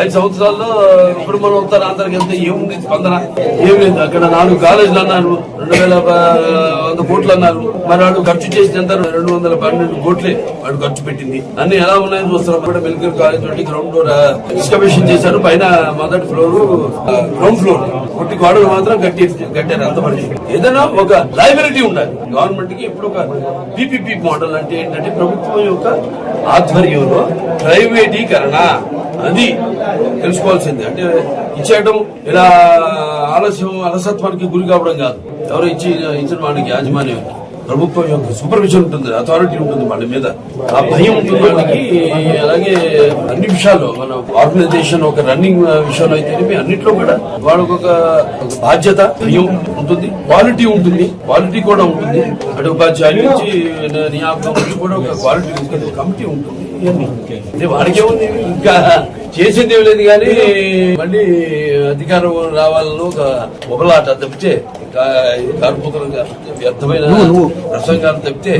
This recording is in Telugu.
ఐదు సంవత్సరాల్లో ఇప్పుడు మనం ఉత్తరాంధ్రకి వెళ్తే ఏముంది? స్పందన? ఏం లేదు. అక్కడ నాలుగు కాలేజీలు అన్నారు. రెండు వేల వంద కోట్లు అన్నారు. మరి వాడు ఖర్చు చేసినంత రెండు వందల పన్నెండు కోట్లే వాడు ఖర్చు పెట్టింది. అన్ని ఎలా ఉన్నాయని చూస్తున్నాం. కూడా మెలికల్ కాలేజ్ తోటి గ్రౌండ్ ఫ్లోర్ ఎక్స్కవేషన్ చేశారు. పైన మొదటి ఫ్లోర్ గ్రౌండ్ ఫ్లోర్ కొట్టి గోడలు మాత్రం కట్టి కట్టారు అంత మనిషి. ఏదైనా ఒక లైబిలిటీ ఉండాలి. గవర్నమెంట్కి ఇప్పుడు ఒక పీపీపీ మోడల్ అంటే ఏంటంటే ప్రభుత్వం యొక్క ఆధ్వర్యంలో ప్రైవేటీకరణ. అది తెలుసుకోవాల్సింది. అంటే ఇచ్చేయడం ఇలా ఆలస్యం అలసత్వానికి గురి కావడం కాదు. ఎవరు ఇచ్చి ఇచ్చిన వాడికి యాజమాన్యం. ప్రభుత్వం యొక్క సూపర్విజన్ ఉంటుంది అథారిటీ ఉంటుంది వాళ్ళ మీద. ఆ భయం ఉంటుంది వాళ్ళకి. అలాగే అన్ని విషయాల్లో మన ఆర్గనైజేషన్ ఒక రన్నింగ్ విషయంలో అయితే అన్నిట్లో కూడా వాళ్ళకు ఒక బాధ్యత భయం ఉంటుంది క్వాలిటీ ఉంటుంది క్వాలిటీ కూడా ఉంటుంది. అటు ఉపాధ్యాయుల నుంచి నియామకం నుంచి కూడా ఒక క్వాలిటీ ఉంటుంది కమిటీ ఉంటుంది. ఇవన్నీ అంటే వాడికే ఉంది ఇంకా. చేసింది ఏం లేదు కానీ మళ్ళీ అధికారం రావాలని ఒక ఒకలాట తప్పితే కార్పొరేటర్ వ్యర్థమైన ప్రసంగాలు తప్పితే